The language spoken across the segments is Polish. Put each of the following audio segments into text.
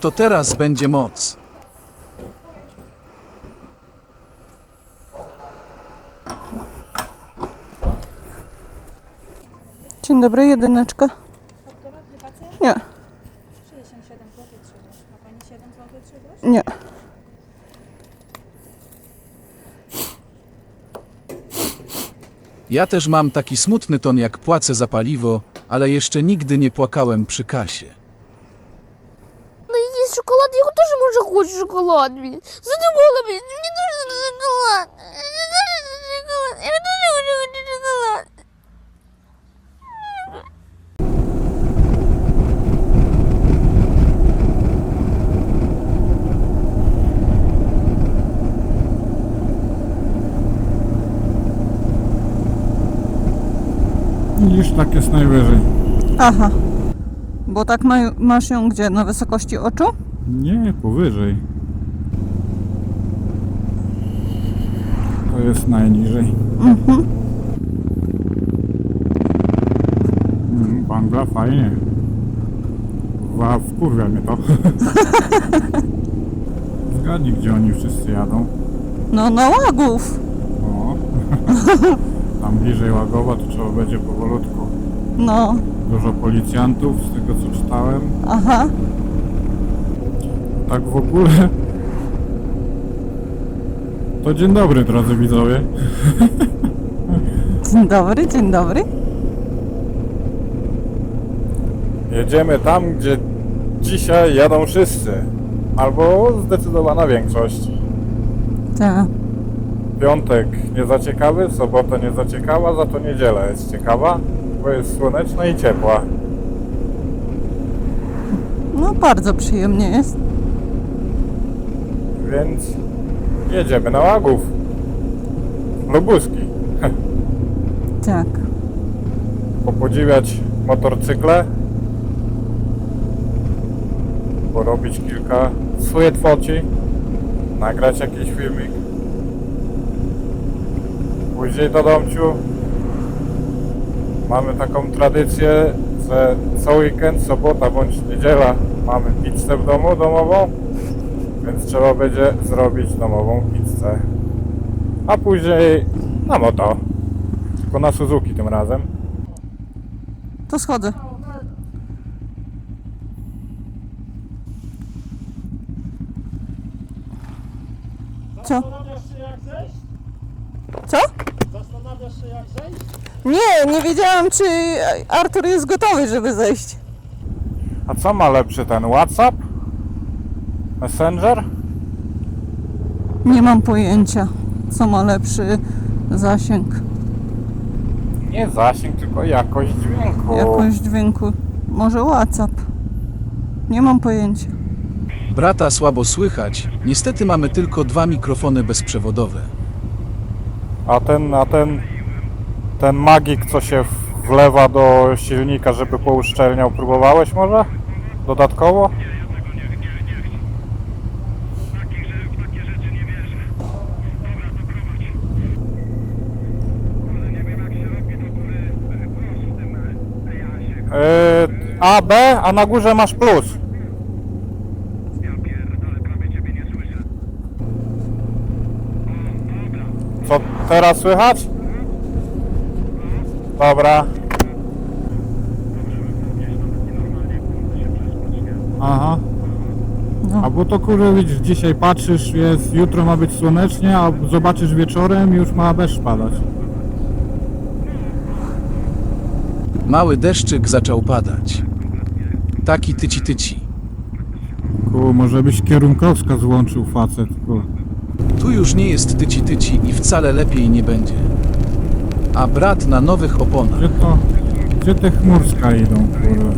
to teraz będzie moc. Dzień dobry, jedyneczka. Nie, 67 zł 30. Ma Pani 7 zł 30? nie. Ja też mam taki smutny ton jak płacę za paliwo, ale jeszcze nigdy nie płakałem przy kasie. хочу шоколад. блін. Задумала, блін, мені дуже шоколад. Мені дуже шоколад. Я дуже хочу шоколад. Widzisz, tak jest najwyżej. Aha. Bo tak ma, masz ją gdzie? Na wysokości oczu? Nie, powyżej. To jest najniżej. Mhm. Mm, Bangla fajnie. Wa, wkurwia mnie to. Zgadnij, gdzie oni wszyscy jadą. No na łagów. O. Tam bliżej Łagowa to trzeba będzie powolutku. No, Dużo policjantów, z tego co czytałem. aha. Tak w ogóle. To dzień dobry, drodzy widzowie. Dzień dobry, dzień dobry. Jedziemy tam, gdzie dzisiaj jadą wszyscy. Albo zdecydowana większość. Tak. Piątek nie za ciekawy, sobota nie za ciekawa, za to niedziela jest ciekawa, bo jest słoneczna i ciepła. No bardzo przyjemnie jest. Więc jedziemy na Łagów. Lubuski. Tak. Popodziwiać motorcykle. Porobić kilka sweet foci. Nagrać jakiś filmik. Później do domciu. Mamy taką tradycję, że co weekend, sobota bądź niedziela mamy pizzę w domu domową. Więc trzeba będzie zrobić domową pizzę. A później na moto. Tylko na Suzuki tym razem. To schodzę. Co? Zastanawiasz się jak zejść? Co? Zastanawiasz się jak zejść? Nie, nie wiedziałam, czy Artur jest gotowy, żeby zejść. A co ma lepszy ten WhatsApp? Messenger? Nie mam pojęcia, co ma lepszy zasięg, Nie zasięg, tylko jakość dźwięku. jakość dźwięku. Może WhatsApp. Nie mam pojęcia. Brata słabo słychać, niestety mamy tylko dwa mikrofony bezprzewodowe. A ten, a ten, ten magik, co się wlewa do silnika, żeby pouszczelniał, próbowałeś może? Dodatkowo? A, B, a na górze masz plus. Co teraz słychać? Dobra. Aha. A bo to kurde widzisz, dzisiaj patrzysz, jest, jutro ma być słonecznie, a zobaczysz wieczorem już ma deszcz padać. Mały deszczyk zaczął padać. Taki tyci tyci. Ku, może byś kierunkowskaz złączył facet. Ku. Tu już nie jest tyci tyci i wcale lepiej nie będzie. A brat na nowych oponach. Gdzie to, gdzie te chmurska idą, kurde?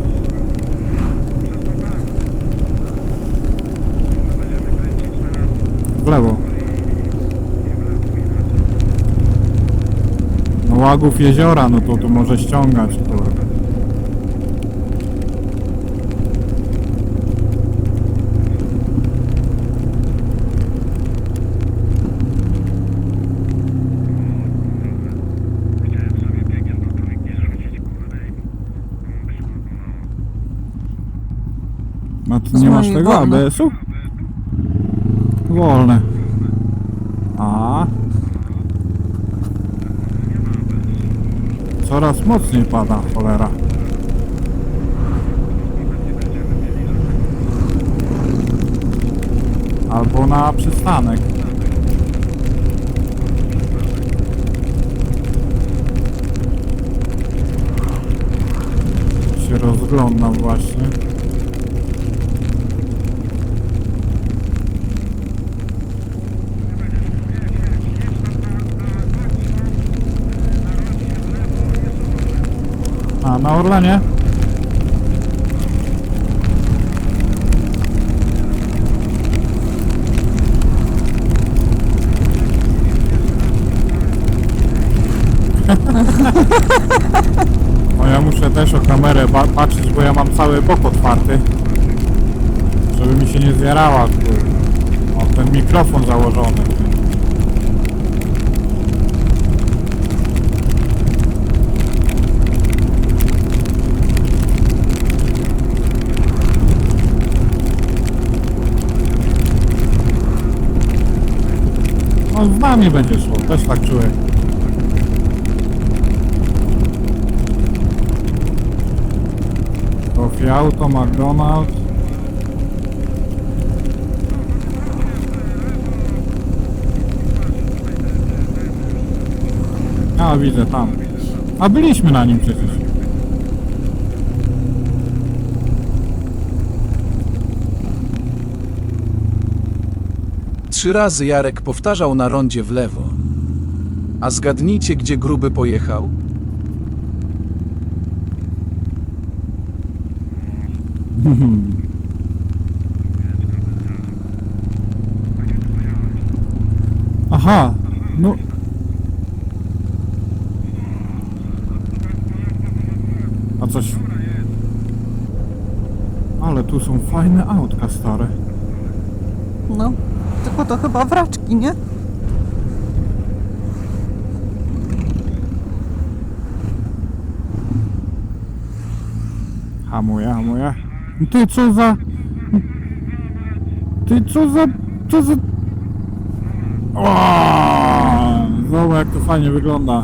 W lewo. No łagów jeziora, no to tu może ściągać, kurde. Masz mojej tego wolne. ABS-u? Wolne. A. Coraz mocniej pada, cholera. Albo na przystanek. Się rozglądam właśnie. Na Orlenie? No ja muszę też o kamerę patrzeć, bo ja mam cały bok otwarty. Żeby mi się nie zjarała. Mam ten mikrofon założony. No z nami będzie szło, też tak czuję. Coffee Auto, McDonald's. A widzę tam. A byliśmy na nim przecież. Trzy razy Jarek powtarzał na rondzie w lewo. A zgadnijcie, gdzie gruby pojechał? Aha, no. A coś. Ale tu są fajne autka stare. No, tylko to chyba wraczki, nie? Hamuje, hamuje. Ty co za... Ty co za... Co za... Zobacz jak to fajnie wygląda.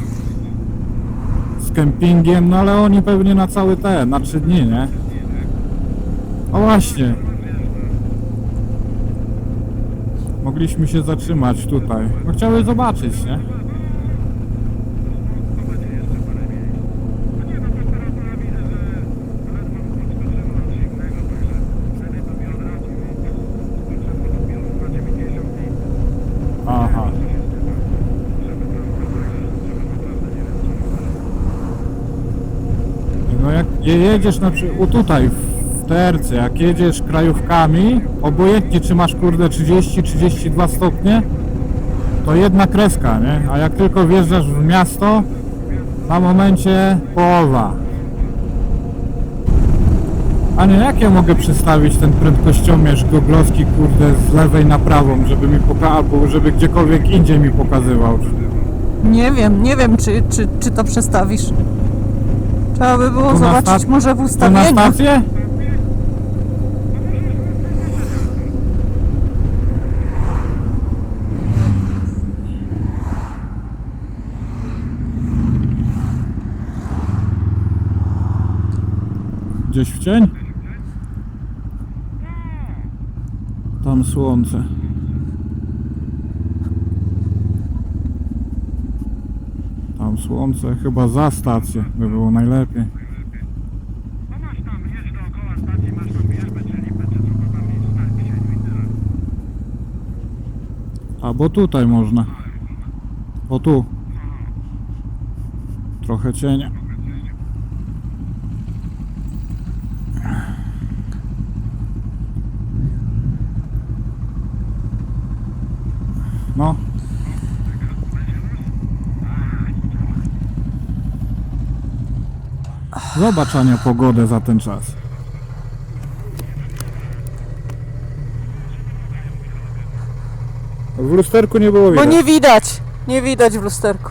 Z kempingiem, no ale oni pewnie na cały ten, na trzy dni, nie? O właśnie. Mogliśmy się zatrzymać tutaj. No chciały zobaczyć, nie? Aha. No jak je- jedziesz na przykład tutaj terce, jak jedziesz krajówkami, obojętnie czy masz kurde 30-32 stopnie, to jedna kreska, nie? A jak tylko wjeżdżasz w miasto, na momencie połowa. A nie, jak ja mogę przestawić ten prędkościomierz goglowski, kurde, z lewej na prawą, żeby mi pokazał, albo żeby gdziekolwiek indziej mi pokazywał. Nie wiem, nie wiem, czy, czy, czy to przestawisz. Trzeba by było Tu na zobaczyć sta- może w To na stację? Gdzieś w cień? Tam słońce. Tam słońce, chyba za stację by było najlepiej. A bo tutaj można. O tu. Trochę cienia. No. Zobacz Ania pogodę za ten czas. W lusterku nie było Bo widać. nie widać, nie widać w lusterku.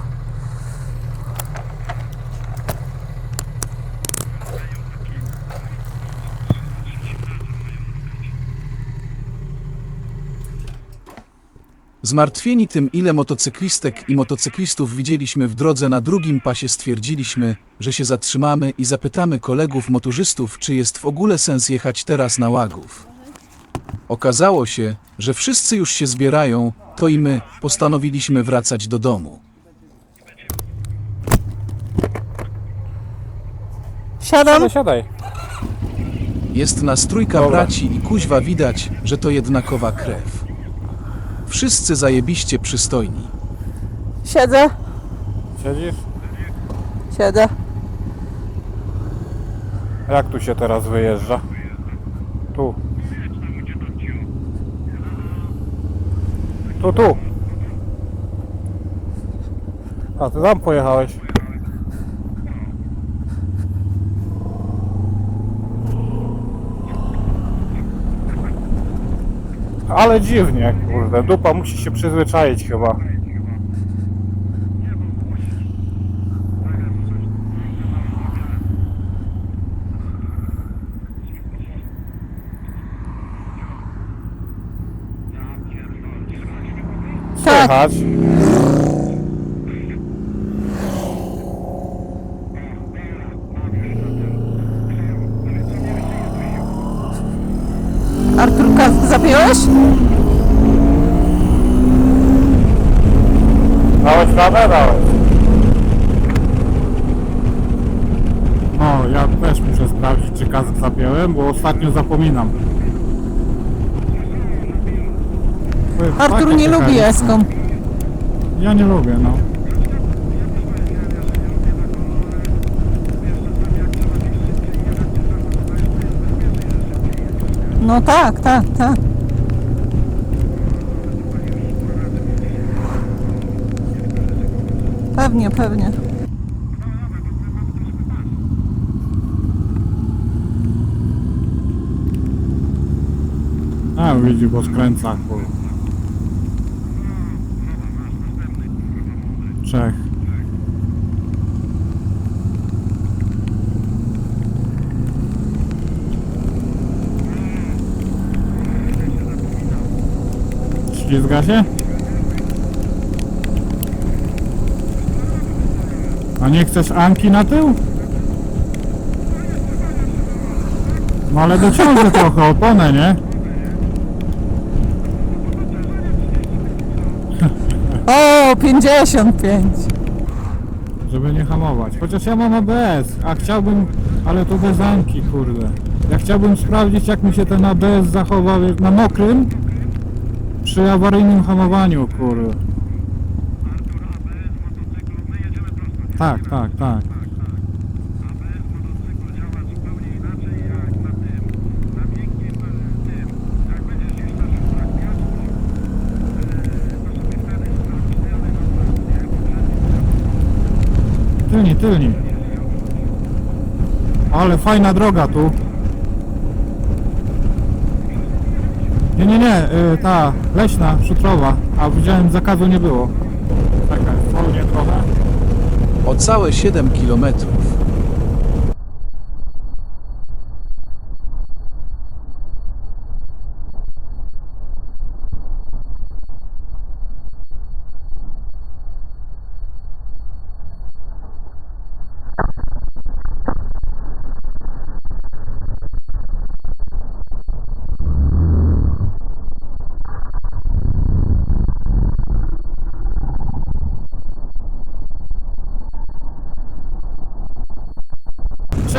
Zmartwieni tym, ile motocyklistek i motocyklistów widzieliśmy w drodze na drugim pasie, stwierdziliśmy, że się zatrzymamy i zapytamy kolegów motorzystów, czy jest w ogóle sens jechać teraz na Łagów. Okazało się, że wszyscy już się zbierają, to i my postanowiliśmy wracać do domu. Siadam. Ale siadaj. Jest nas trójka Dobra. braci i kuźwa widać, że to jednakowa krew. Wszyscy zajebiście przystojni. Siedzę. Siedzisz? Siedzę. Jak tu się teraz wyjeżdża? Tu. Tu, tu. A, ty tam pojechałeś. Ale dziwnie, kurde. Dupa musi się przyzwyczaić chyba. Tak. Słychać. Dałeś radę? Dałeś. No, ja też muszę sprawdzić, czy kask zapiąłem, bo ostatnio zapominam. Artur nie lubi eską. Ja nie lubię, no. No tak, tak, tak. Pewnie, pewnie. A, widzi, bo skręca, kur. Czech. Ślizga się? A nie chcesz Anki na tył? No ale dociążę trochę oponę, nie? O, 55. Żeby nie hamować. Chociaż ja mam ABS, a chciałbym, ale to bez Anki, kurde. Ja chciałbym sprawdzić, jak mi się ten ABS zachowa wiesz, na mokrym przy awaryjnym hamowaniu, kurde. Tak, tak, tak. Tylni, tylni. Ale fajna droga tu. Nie, nie, nie, y, ta leśna, szutrowa, a widziałem zakazu nie było. Czekaj, wolnie trochę. O całe 7 kilometrów.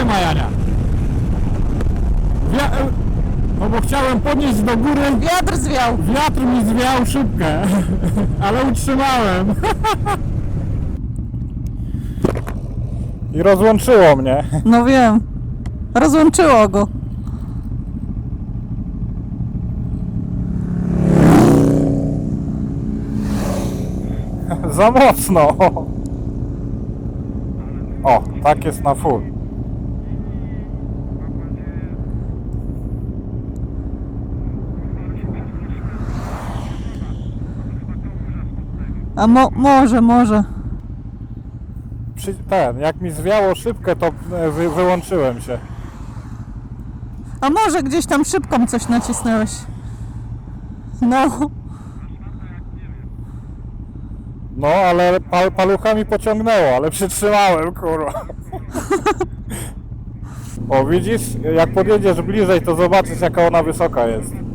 Trzyma Jania. Wia e, no bo chciałem podnieść do góry, Wiatr zwiał. wiatr mi zwiał szybkę, ale utrzymałem. I rozłączyło mnie. No wiem. Rozłączyło go. Za mocno. O, tak jest na full. A mo może, może. Przy, ten, jak mi zwiało szybkę, to e, wy, wyłączyłem się. A może gdzieś tam szybką coś nacisnąłeś. No. No, ale pal, paluchami pociągnęło, ale przytrzymałem, kurwa. O, widzisz? Jak podjedziesz bliżej, to zobaczysz, jaka ona wysoka jest.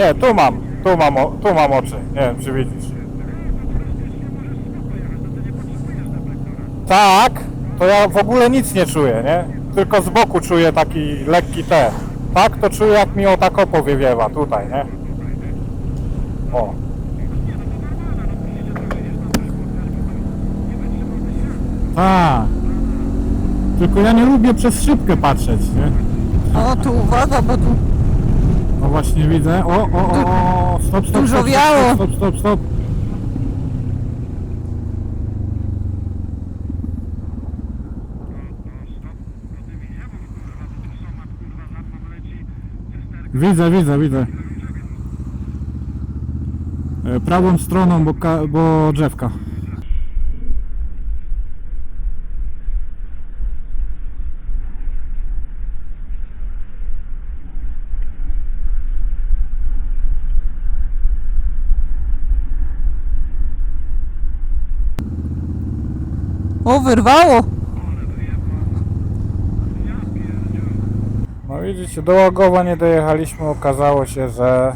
Nie, tu mam, tu mam, o- tu mam oczy. Nie wiem, czy widzisz. Tak, to ja w ogóle nic nie czuję, nie? Tylko z boku czuję taki lekki te. Tak, to czuję jak mi o tak powiewa tutaj, nie? O. Tak. Tylko ja nie lubię przez szybkę patrzeć, nie? O, tu uwaga, bo tu No właśnie widzę. O, o, o, o, stop, stop, Dużo stop, wiało. stop, stop, stop, stop. Widzę, widzę, widzę. E, Prawą stroną, bo, ka- bo drzewka. O, wyrwało! No widzicie, do Łagowa nie dojechaliśmy, okazało się, że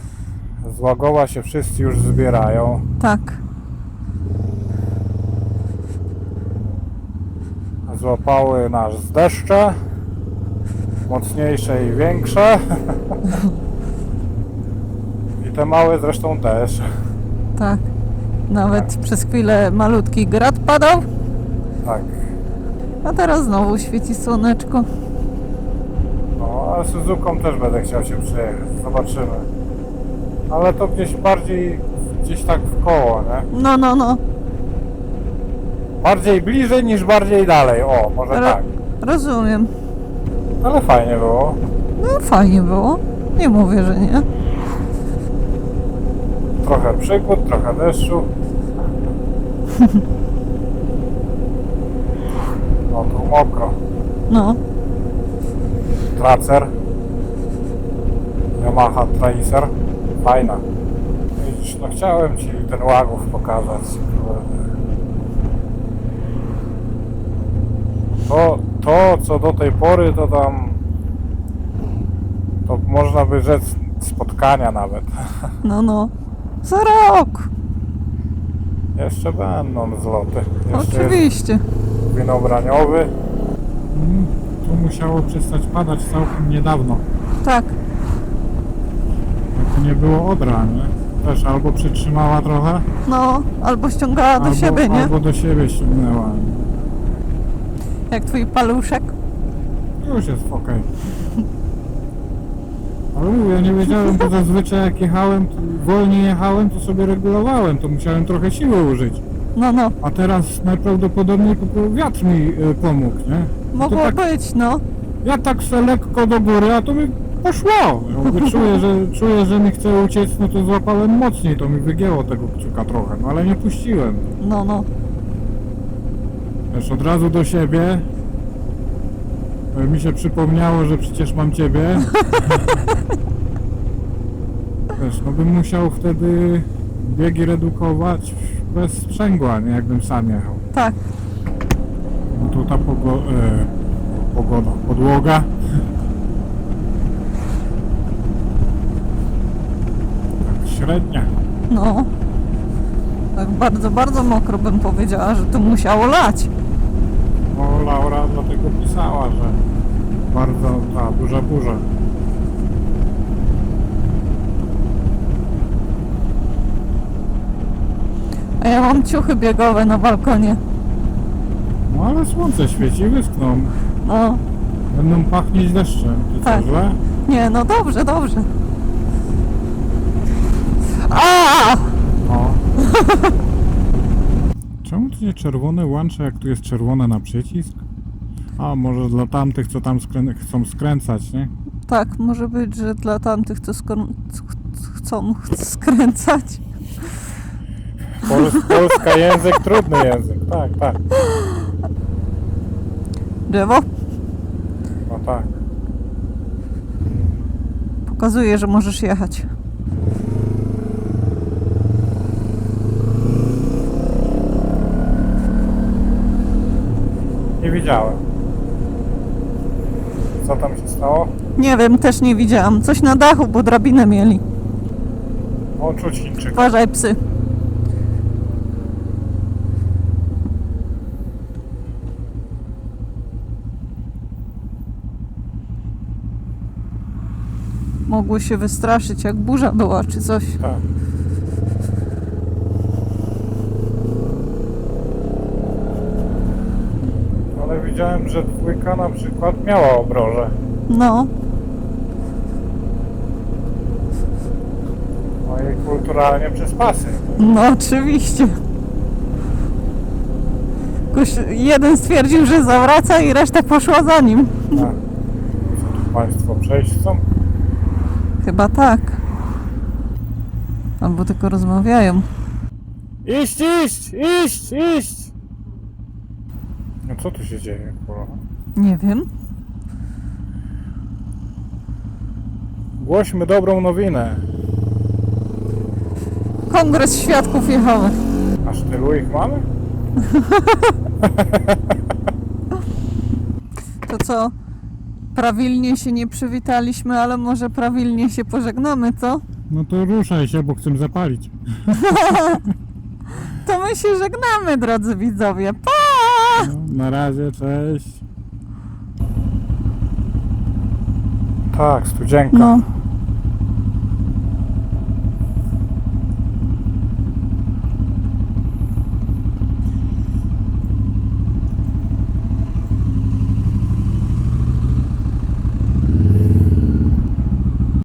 z Łagowa się wszyscy już zbierają. Tak. Złapały nas deszcze, mocniejsze i większe. I te małe zresztą też. Tak. Nawet przez chwilę malutki grad padał, Tak. a teraz znowu świeci słoneczko. No, a Suzuką też będę chciał się przejechać. Zobaczymy. Ale to gdzieś bardziej, gdzieś tak w koło, nie? No, no, no. Bardziej bliżej niż bardziej dalej. O, może Ro- tak. Rozumiem. Ale fajnie było. No, fajnie było. Nie mówię, że nie. Trochę przygód, trochę deszczu. No tu mokro. No. Tracer. Yamaha Tracer. Fajna. Widzisz, no chciałem Ci ten łagów pokazać. To, to, co do tej pory, to tam... To można by rzec spotkania nawet. No, no. Za rok! Jeszcze będą zloty. Jeszcze jest Oczywiście. winobraniowy. Mm, Tu musiało przestać padać całkiem niedawno. Tak. Jak to nie było odra, nie? Też albo przytrzymała trochę, No, albo ściągała do albo, siebie, nie? albo do siebie ściągnęła. Jak twój paluszek. Już jest okej. Ale mówię, ja nie wiedziałem, bo zazwyczaj jak jechałem, wolniej jechałem, to sobie regulowałem, to musiałem trochę siły użyć. No, no. A teraz najprawdopodobniej po prostu wiatr mi y, pomógł, nie? Mogło to tak, być, no. Ja tak se lekko do góry, a to mi poszło. Ja mówię, czuję, że, czuję, że mi chce uciec, no to złapałem mocniej, to mi wygięło tego kciuka trochę, no ale nie puściłem. No, no. Wiesz, od razu do siebie. E, Mi się przypomniało, że przecież mam ciebie. Wiesz, no bym musiał wtedy biegi redukować bez sprzęgła, nie jakbym sam jechał. Tak. No to ta pogo e, pogoda, podłoga. Tak średnia. No. Tak bardzo, bardzo mokro bym powiedziała, że tu musiało lać. No Laura dlatego pisała, że bardzo ta duża burza. Mam ciuchy biegowe na balkonie. No ale słońce świeci, wyschną. No. Będą pachnieć deszczem. Tak. źle? Nie, no dobrze, dobrze. A! O. Czemu tu nie czerwone łącze, jak tu jest czerwone na przycisk? A, może dla tamtych, co tam skrę chcą skręcać, nie? Tak, może być, że dla tamtych, co skor- ch- chcą skręcać. Pols Polska język, trudny język. Tak, tak. Drzewo? No tak. Pokazuje, że możesz jechać. Nie widziałem. Co tam się stało? Nie wiem, też nie widziałam. Coś na dachu, bo drabinę mieli. O, czuć Chińczyka. Uważaj, psy. Mogły się wystraszyć, jak burza była, czy coś. Tak. Ale widziałem, że dwójka na przykład miała obroże. No, No i kulturalnie przez pasy. no oczywiście. Ktoś, jeden stwierdził, że zawraca i reszta poszła za nim. Tak. Co tu państwo przejść chcą? Chyba tak. Albo tylko rozmawiają. Iść, iść, iść, iść! No co tu się dzieje, kurwa? Nie wiem. Głośmy dobrą nowinę. Kongres Świadków Jehowy. Aż tylu ich mamy? To co? Prawilnie się nie przywitaliśmy, ale może prawilnie się pożegnamy, co? No to ruszaj się, bo chcę zapalić. To my się żegnamy, drodzy widzowie. Pa! Na razie, cześć. Tak, studzienka. No,